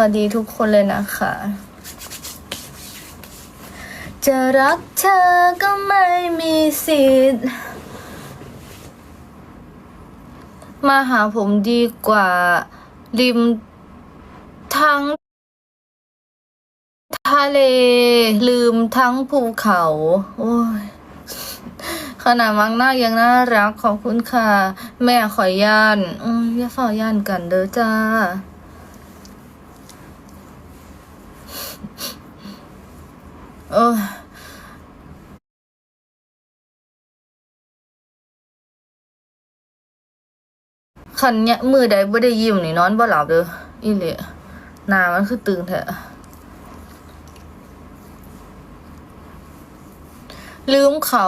วัสดีทุกคนเลยนะคะ จะรักเธอก็ไม่มีสิทธิ์ มาหาผมดีกว่า ริมทั้ง ทะเล ลืมทั้งภูเขา โอ้ยขนาดมังหน้ายังน่ารักขอบคุณค่ะ แม่ขอย่านอืมอย่าฝ่าย่านกันเด้อจ้า เออคันเนี้ยมือใดบ่ได้ยิ้มนี่นอนบ่หลับเด้ออีเละหน้ามันคือตึงแท้ลืมเขา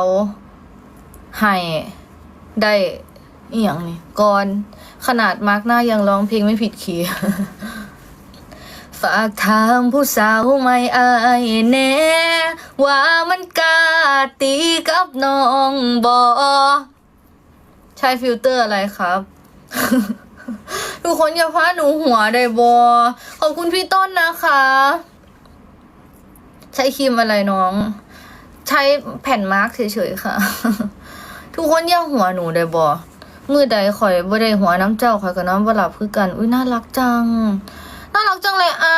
ให้ได้อีหยังนี่ก่อน ขนาดมาร์กหน้ายังร้องเพลงไม่ผิดคีย์ ฝากถามผู้สาวไม่อายแน่ว่ามันกล้าตีกับน้องบอใช้ฟิลเตอร์อะไรครับ ทุกคนอย่าพาหนูหัวได้บอขอบคุณพี่ต้นนะคะ ใช้ครีมอะไรน้อง ใช้แผ่นมาร์กเฉยๆค่ะ ทุกคนอย่าหัวหนูได้บอมือใดข่อยบ่ได้หัวน้ำเจ้าข่อยกับน้ำบ่หลับคือกัน อุ้ยน่ารักจัง น่ารักจังเลยอะ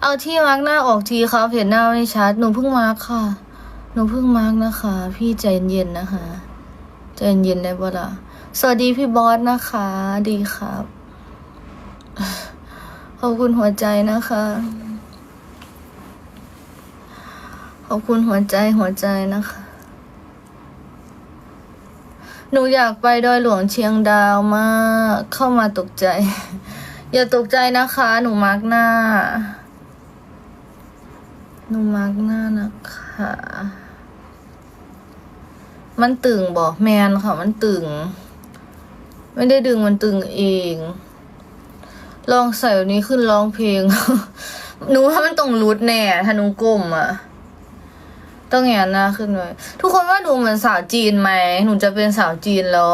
เอาที่มาร์กหน้าออกทีครับเห็นหน้าไม่ชัด หนูเพิ่งมาร์กค่ะ หนูเพิ่งมาร์กนะคะ พี่ใจเย็นๆนะคะ ใจเย็นๆได้บ่ล่ะ สวัสดีพี่บอสนะคะ ดีครับ ขอบคุณหัวใจนะคะ ขอบคุณหัวใจหัวใจนะคะ หนูอยากไปดอยหลวงเชียงดาวมาก เข้ามาตกใจ อย่าตกใจนะคะ หนูมาร์กหน้า หนูมาร์กหน้านะคะ มันตึงบอกแมนค่ะ มันตึง ไม่ได้ดึงมันตึงเอง ลองใส่แบบนี้ขึ้นร้องเพลง หนูว่ามันต้องรุดแน่ถ้าหนูก้มอะต้องแงนหน้าขึ้นไว้ทุกคนว่าหนูเหมือนสาวจีนไหม หนูจะเป็นสาวจีนแล้ว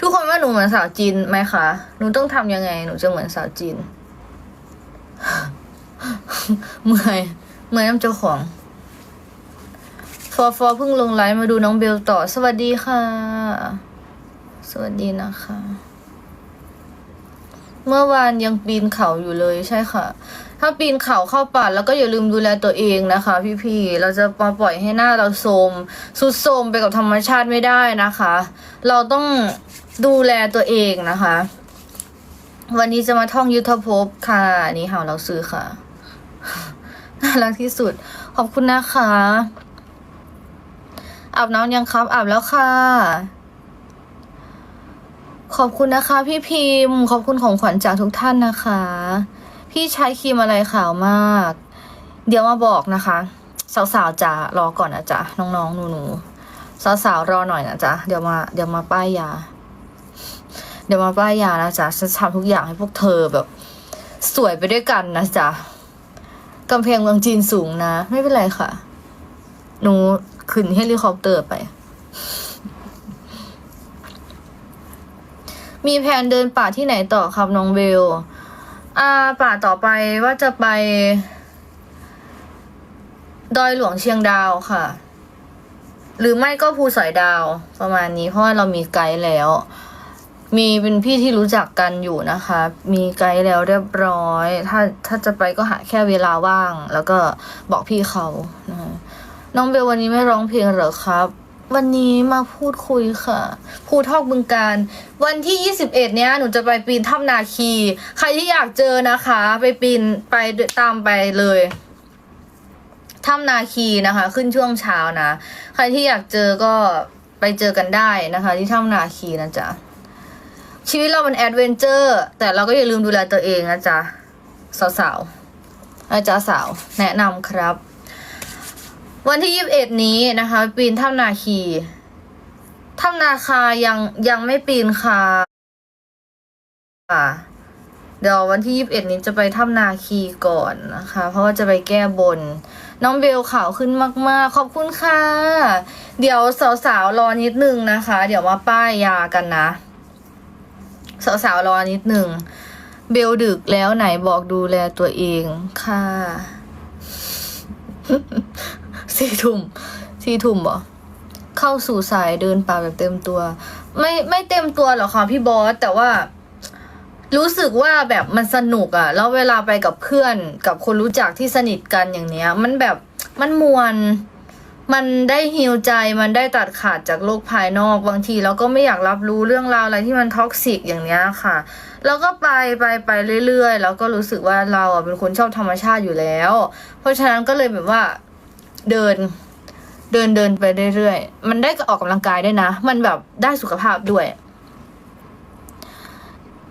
ทุกคนว่าหนูเหมือนสาวจีนไหมคะ หนูต้องทำยังไง หนูจะเหมือนสาวจีน เมื่อยเมื่อยน้ำเจ้าของ ฟอฟอเพิ่งลงไลฟ์มาดูน้องเบลต่อ สวัสดีค่ะ สวัสดีนะคะ เมื่อวานยังปีนเขาอยู่เลยใช่ค่ะ ถ้าปีนเขาเข้าป่าแล้วก็อย่าลืมดูแลตัวเองนะคะ พี่ๆ เราจะมาปล่อยให้หน้าเราโทรมสุดโทรมไปกับธรรมชาติไม่ได้นะคะ เราต้อง ดูแลตัวเองนะคะ วันนี้จะมาท่องยุทธภพค่ะอันนี่หาเราซื้อค่ะ น่ารักที่สุด ขอบคุณนะคะอาบน้ำยังครับอาบแล้วค่ะ ขอบคุณนะคะ พี่พิมพ์ ขอบคุณของขวัญจากทุกท่านนะคะ พี่ใช้ครีมอะไรขาวมาก เดี๋ยวมาบอกนะคะ สาวๆจ๋ารอก่อนนะจ๊ะน้องๆหนูๆสาวๆรอหน่อยนะจ๊ะเดี๋ยวมาเดี๋ยวมาป้ายยา เดี๋ยวมาป้ายยานะจ๊ะฉันทำทุกอย่างให้พวกเธอแบบ สวยไปด้วยกันนะจ๊ะกำแพงเมืองจีนสูงนะ ไม่เป็นไรค่ะ หนูขึ้นเฮลิคอปเตอร์ไป มีแผนเดินป่าที่ไหนต่อครับน้องเบล อ่า ป่าต่อไปว่าจะไป ดอยหลวงเชียงดาวค่ะ หรือไม่ก็ภูสอยดาวประมาณนี้เพราะว่าเรามีไกด์แล้ว มีเป็นพี่ที่รู้จักกันอยู่นะคะ มีไกด์แล้วเรียบร้อย ถ้าถ้าจะไปก็หาแค่เวลาว่าง แล้วก็บอกพี่เขานะน้องเบลวันนี้ไม่ร้องเพลงเหรอครับ วันนี้มาพูดคุยค่ะภูทอกบึงการ วันที่ 21 เนี้ยหนูจะไปปีนถ้ำนาคี ใครที่อยากเจอนะคะ ไปปีนไปตามไปเลยถ้ำนาคีนะคะ ขึ้นช่วงเช้านะ ใครที่อยากเจอก็ไปเจอกันได้นะคะ ที่ถ้ำนาคีนะจ๊ะ ชีวิตเราเป็นแอดเวนเจอร์ แต่เราก็อย่าลืมดูแลตัวเองนะจ๊ะ สาวๆนะจ๊ะสาว แนะนำครับ วันที่ยี่สิบเอ็ดนี้นะคะ ปีนถ้ำนาคีถ้ำนาคายังยังไม่ปีนค่ะเดี๋ยววันที่ยี่สิบเอ็ดนี้จะไปถ้ำนาคีก่อนนะคะ เพราะว่าจะไปแก้บน น้องเบลขาวขึ้นมาก ๆ ขอบคุณค่ะ เดี๋ยวสาวๆรอนิดนึงนะคะ เดี๋ยวมาป้ายยากันนะ สาวๆรอนิดหนึ่ง เบลดึกแล้วไหนบอกดูแลตัวเองค่ะสี่ทุ่มสี่ทุ่มบ่เข้าสู่สายเดินป่าแบบเต็มตัว ไม่ไม่เต็มตัวหรอกค่ะพี่บอส แต่ว่า รู้สึกว่าแบบมันสนุกอะแล้วเวลาไปกับเพื่อนกับคนรู้จักที่สนิทกันอย่างเนี้ย มันแบบมันมวน มันได้ฮิวใจมันได้ตัดขาดจากโลกภายนอกบางทีเราก็ไม่อยากรับรู้เรื่องราวอะไรที่มันท็อกซิกอย่างเนี้ยค่ะแล้วก็ไปไปไปเรื่อยๆ แล้วก็รู้สึกว่าเราอะเป็นคนชอบธรรมชาติอยู่แล้ว เพราะฉะนั้นก็เลยแบบว่าเดินเดินเดินไปเรื่อยๆ มันได้ออกกำลังกายด้วยนะ มันแบบได้สุขภาพด้วย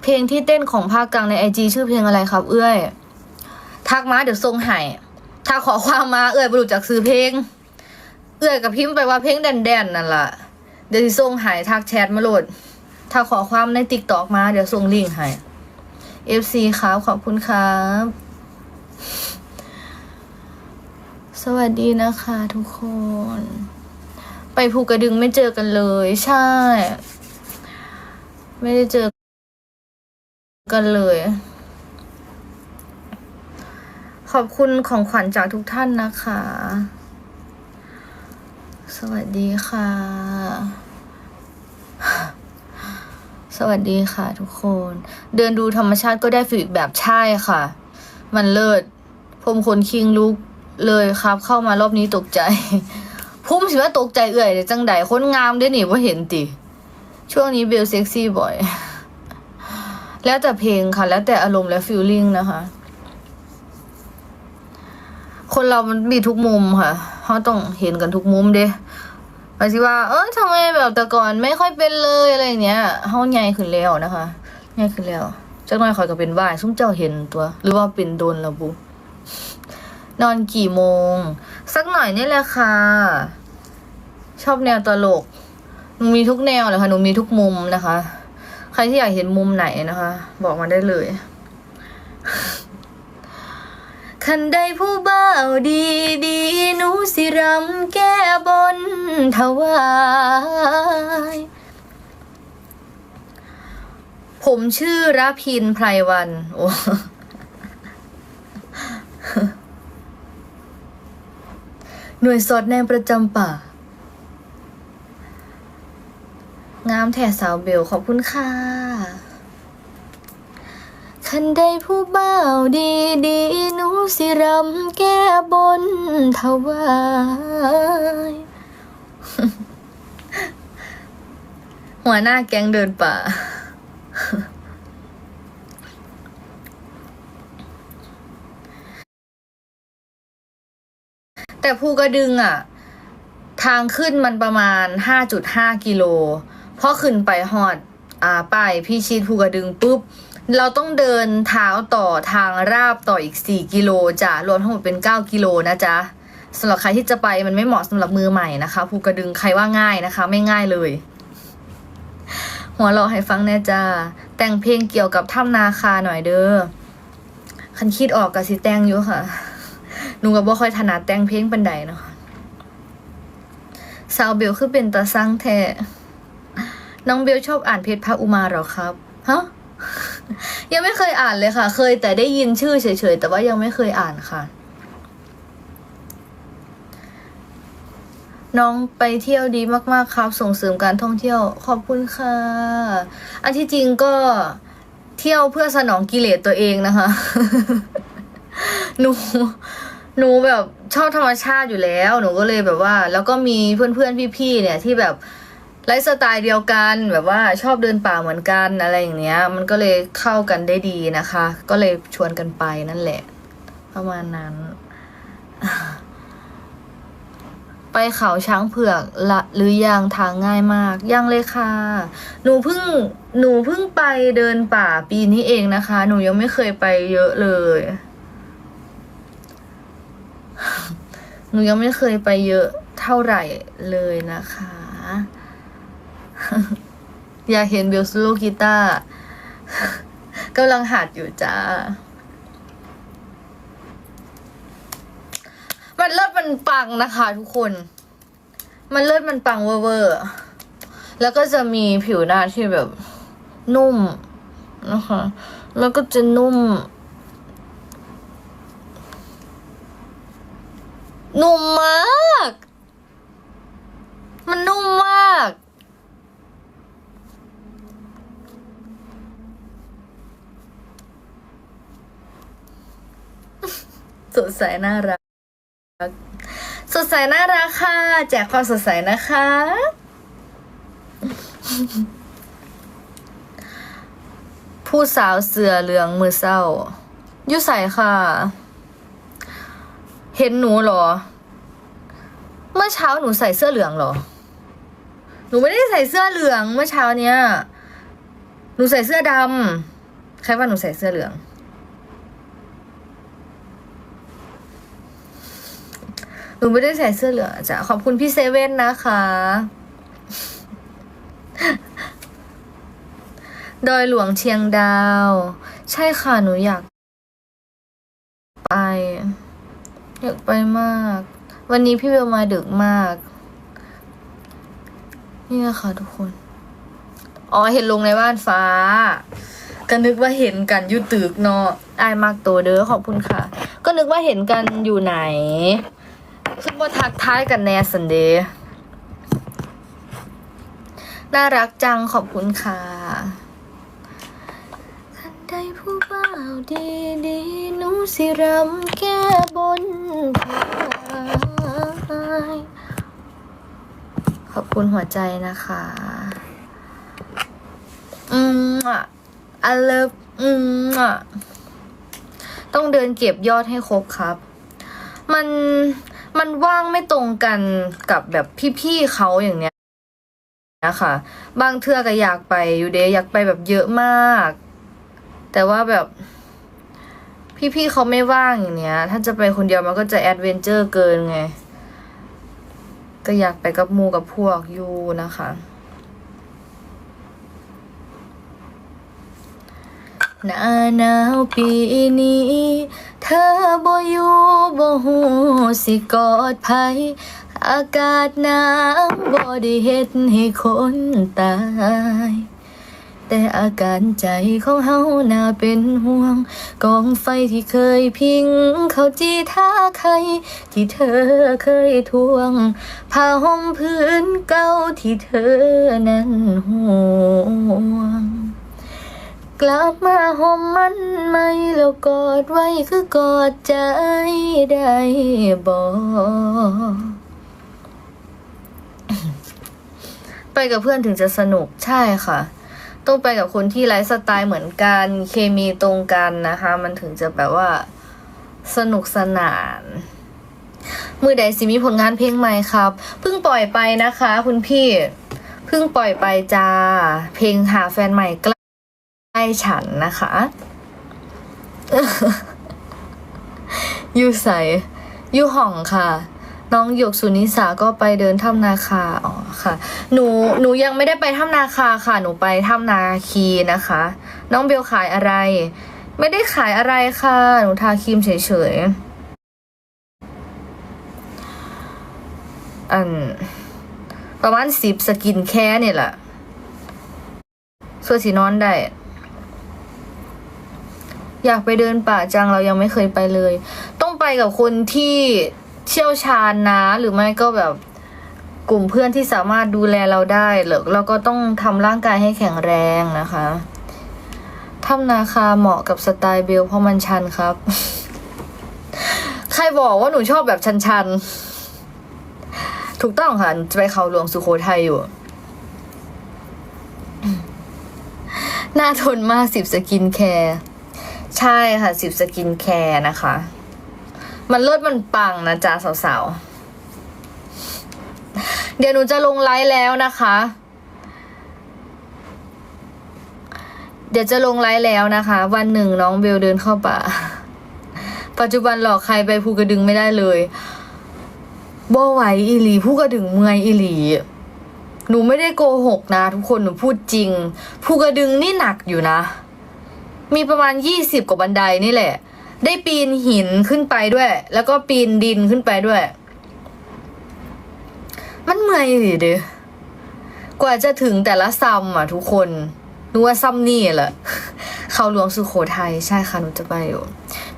เพลงที่เต้นของภาคกลางในไอจีชื่อเพลงอะไรครับ เอื้อย ทักมาเดี๋ยวส่งให้ถ้าขอความมาเอื้อยบรรลุจากซื้อเพลง เอื้อยกับพิมพ์ไปว่าเพลงแดนๆนั่นล่ะ เดี๋ยวสิส่งให้ทักแชทมาโหลด ถ้าขอความในติ๊กตอกมาเดี๋ยวส่งลิงก์ให้ FC ครับขอบคุณครับ สวัสดีนะคะทุกคน ไปภูกระดึงไม่เจอกันเลย ใช่ ไม่ได้เจอกันเลย ขอบคุณของขวัญจากทุกท่านนะคะ สวัสดีค่ะ สวัสดีค่ะทุกคน เดินดูธรรมชาติก็ได้ฟิลอีกแบบใช่ค่ะ มันเลิศผมขนคิงลุกเลยครับ เข้ามารอบนี้ตกใจพุ่มสิว่าตกใจเอื่อยจังใดคนงามด้อนี่ว่าเห็นติ ช่วงนี้เบลเซ็กซี่บ่อย แล้วแต่เพลงค่ะ แล้วแต่อารมณ์และฟีลลิ่งนะคะ คนเรามันมีทุกมุมค่ะ เขาต้องเห็นกันทุกมุมเด้หมายถึงว่า เออทำไมแบบแต่ก่อนไม่ค่อยเป็นเลยอะไรอย่างเนี้ยเขาใหญ่ขึ้นแล้วนะคะใหญ่ขึ้นแล้วจักหน่อยคอยก็เป็นบ้ายซุ้มเจ้าเห็นตัว หรือว่าเป็นโดนระบุ นอนกี่โมง สักหน่อยนี่แหละค่ะ ชอบแนวตลกหนูมีทุกแนวเลยค่ะหนูมีทุกมุมนะคะ ใครที่อยากเห็นมุมไหนนะคะ บอกมาได้เลย คันใดผู้บ่าวดีดีหนูสิรำแก้บนถวายผมชื่อรพินไพรวันโอ้หน่วยสอดแนมประจำป่า งามแถ่สาวเบลขอบคุณค่ะ คันใดผู้บ่าวดีดีหนูสิรำแก้บนถวายหัวหน้าแก๊งเดินป่า แต่ภูกระดึงอะ ทางขึ้นมันประมาณ 5.5 กิโลพอขึ้นไปฮอด อ่าป้ายพี่ชีดภูกระดึงปุ๊บ เราต้องเดินเท้าต่อทางราบต่ออีก 4 กิโลจ้ะรวมทั้งหมดเป็น 9 กิโลนะจ๊ะสำหรับใครที่จะไปมันไม่เหมาะสำหรับมือใหม่นะคะภูกระดึงใครว่าง่ายนะคะ ไม่ง่ายเลย หัวเราะให้ฟังแน่จ้าแต่งเพลงเกี่ยวกับถ้ำนาคาหน่อยเด้อคันคิดออกกับสิแต่งอยู่ค่ะหนูก็บ่ค่อยถนัดแต่งเพลงปันใดเนาะสาวเบลคือเป็นตาสร้างแท้น้องเบลชอบอ่านเพจพระอุมาหรอครับฮะ ยังไม่เคยอ่านเลยค่ะ เคยแต่ได้ยินชื่อเฉยๆ แต่ว่ายังไม่เคยอ่านค่ะ น้องไปเที่ยวดีมากๆครับ ส่งเสริมการท่องเที่ยวขอบคุณค่ะ อันที่จริงก็เที่ยวเพื่อสนองกิเลสตัวเองนะคะ หนูหนูแบบชอบธรรมชาติอยู่แล้ว หนูก็เลยแบบว่า แล้วก็มีเพื่อนๆพี่ๆเนี่ยที่แบบ ไลฟ์สไตล์เดียวกันแบบว่าชอบเดินป่าเหมือนกันอะไรอย่างเนี้ย มันก็เลยเข้ากันได้ดีนะคะ ก็เลยชวนกันไปนั่นแหละ ประมาณนั้น ไปเขาช้างเผือกละหรือยังทางง่ายมากยังเลยค่ะ หนูเพิ่งหนูเพิ่งไปเดินป่าปีนี้เองนะคะ หนูยังไม่เคยไปเยอะเลยหนูยังไม่เคยไปเยอะเท่าไหร่เลยนะคะ อยากเห็นเบลสโลกีตาร์กำลังหัดอยู่จ้า มันเลิศมันปังนะคะทุกคน มันเลิศมันปังเวอร์แล้วก็จะมีผิวหน้าที่แบบนุ่มนะคะ แล้วก็จะนุ่ม นุ่มมาก มันนุ่มมาก สดใสน่ารัก สดใสน่ารักค่ะ แจกความสดใสนะคะ ผู้สาวเสือเหลืองมือเศร้ายุใส่ค่ะ เห็นหนูเหรอ เมื่อเช้าหนูใส่เสื้อเหลืองเหรอ หนูไม่ได้ใส่เสื้อเหลืองเมื่อเช้าเนี้ย หนูใส่เสื้อดำใครว่าหนูใส่เสื้อเหลือง หนูไม่ได้ใส่เสื้อเหลืองจ้ะขอบคุณพี่เซเว่นนะคะ ดอยหลวงเชียงดาว ใช่ค่ะหนูอยากไป อยากไปมาก วันนี้พี่เบลมาดึกมาก นี่นะคะทุกคน อ๋อเห็นลงในบ้านฟ้าก็นึกว่าเห็นกันอยู่ตึกเนาะอายมากตัวเด้อขอบคุณค่ะ ก็นึกว่าเห็นกันอยู่ไหน คือมาทักท้ายกันแนสันเดย์น่ารักจังขอบคุณค่ะคันใดผู้บ่าวดีดีหนูสิรำแก้บนขอบคุณหัวใจนะคะ อืมอะ I love อืมอะต้องเดินเก็บยอดให้ครบครับ มัน มันว่างไม่ตรงกันกับแบบพี่ๆเขาอย่างเนี้ยนะคะบางเทือก็อยากไปอยู่เดะอยากไปแบบเยอะมาก แต่ว่าแบบ พี่ๆเขาไม่ว่างอย่างเนี้ย ถ้าจะไปคนเดียวมันก็จะแอดเวนเจอร์เกินไง ก็อยากไปกับมูกับพวกอยู่นะคะ หน้าหนาวปีนี้ เธอบ่อยู่บ่หูสิกอดไผอากาศหนาวบ่ได้เฮ็ดให้คนตาย แต่อาการใจของเฮาน่าเป็นห่วง กองไฟที่เคยพิง เขาจีท่าใคร ที่เธอเคยทวงผ้าห่มพื้นเก่าที่เธอนั้นห่วง กลับมาห่มมันไหมแล้วกอดไว้คือกอดใจได้บอกไปกับเพื่อนถึงจะสนุกใช่ค่ะ ต้องไปกับคนที่ไลฟ์สไตล์เหมือนกัน เคมีตรงกันนะคะ มันถึงจะแบบว่าสนุกสนาน มือใดสิมีผลงานเพลงใหม่ครับ เพิ่งปล่อยไปนะคะ คุณพี่ เพิ่งปล่อยไปจ้า เพลงหาแฟนใหม่ ใกล้ฉันนะคะ อยู่ใสอยู่ห้องค่ะ น้องหยกสุนิสาก็ไปเดินถ้ำนาคา อ๋อค่ะ หนู หนูยังไม่ได้ไปถ้ำนาคาค่ะ หนูไปถ้ำนาคีนะคะ น้องเบลขายอะไร ไม่ได้ขายอะไรค่ะ หนูทาครีมเฉยๆ อัน ประมาณสิบสกินแค่เนี่ยแหละส่วนสีนอนได้ อยากไปเดินป่าจังเรายังไม่เคยไปเลย ต้องไปกับคนที่เชี่ยวชาญนะ หรือไม่ก็แบบกลุ่มเพื่อนที่สามารถดูแลเราได้หรือเราก็ต้องทำร่างกายให้แข็งแรงนะคะถ้ำนาคาเหมาะกับสไตล์เบลเพราะมันชันครับ ใครบอกว่าหนูชอบแบบชันๆ ถูกต้องค่ะจะไปเขาหลวงสุโขทัยอยู่ หน่าทนมากสิบสกินแคร์ ใช่ค่ะสิบสกินแคร์นะคะ มันเลิศมันปังนะจ๊ะสาวๆ เดี๋ยวหนูจะลงไลฟ์แล้วนะคะ เดี๋ยวจะลงไลฟ์แล้วนะคะ วันหนึ่งน้องเบลเดินเข้าป่า ปัจจุบันหลอกใครไปภูกระดึงไม่ได้เลยบ่ไหวอีหลีภูกระดึงเมือยอีหลี หนูไม่ได้โกหกนะ ทุกคนหนูพูดจริงภูกระดึงนี่หนักอยู่นะ มีประมาณยี่สิบกว่าบันไดนี่แหละ ได้ปีนหินขึ้นไปด้วย แล้วก็ปีนดินขึ้นไปด้วย มันเมื่อยดิเด้อกว่าจะถึงแต่ละซัมอะทุกคนนึกว่าซัมนี่แหละเขาหลวงสุโขทัยใช่ค่ะหนูจะไปอยู่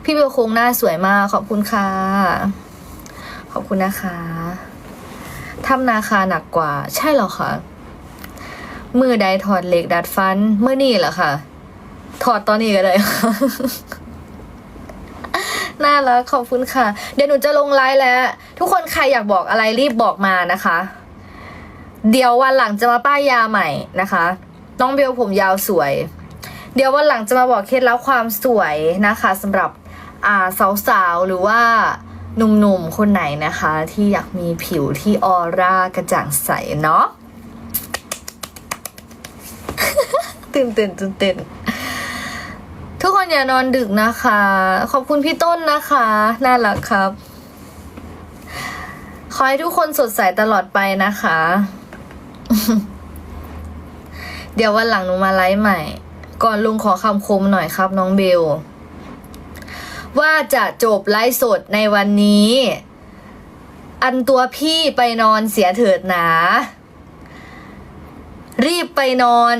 พี่เบลโคงหน้าสวยมาก ขอบคุณค่ะ ขอบคุณนะคะทำนาคาหนักกว่า ใช่หรอคะมือใดถอดเหล็กดัดฟันเมื่อนี่เหรอคะ ถอดตอนนี้ก็ได้น่ารักขอบคุณค่ะ เดี๋ยวหนูจะลงไลฟ์แล้ว ทุกคนใครอยากบอกอะไรรีบบอกมานะคะ เดี๋ยววันหลังจะมาป้ายยาใหม่นะคะน้องเบลผมยาวสวย เดี๋ยววันหลังจะมาบอกเคล็ดลับความสวยนะคะสำหรับอ่าสาวๆหรือว่าหนุ่มๆคนไหนนะคะ ที่อยากมีผิวที่ออร่ากระจ่างใสเนาะตื่นเต้นตื่นเต้น ทุกคนอย่านอนดึกนะคะ ขอบคุณพี่ต้นนะคะ น่ารักครับ ขอให้ทุกคนสดใสตลอดไปนะคะ เดี๋ยววันหลังหนูมาไลฟ์ใหม่ ก่อนลุงขอคำคมหน่อยครับ น้องเบล ว่าจะจบไลฟ์สดในวันนี้ อันตัวพี่ไปนอนเสียเถิดหนา รีบไปนอน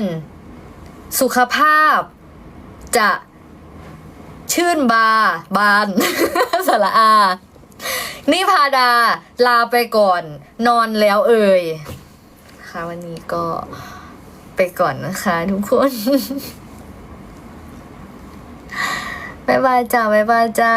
สุขภาพจะ ชื่นบา บาน สระอานิพาดาลาไปก่อน นอนแล้วเอ่ยค่ะวันนี้ก็ไปก่อนนะคะทุกคนบายบายจ้าบายบายจ้า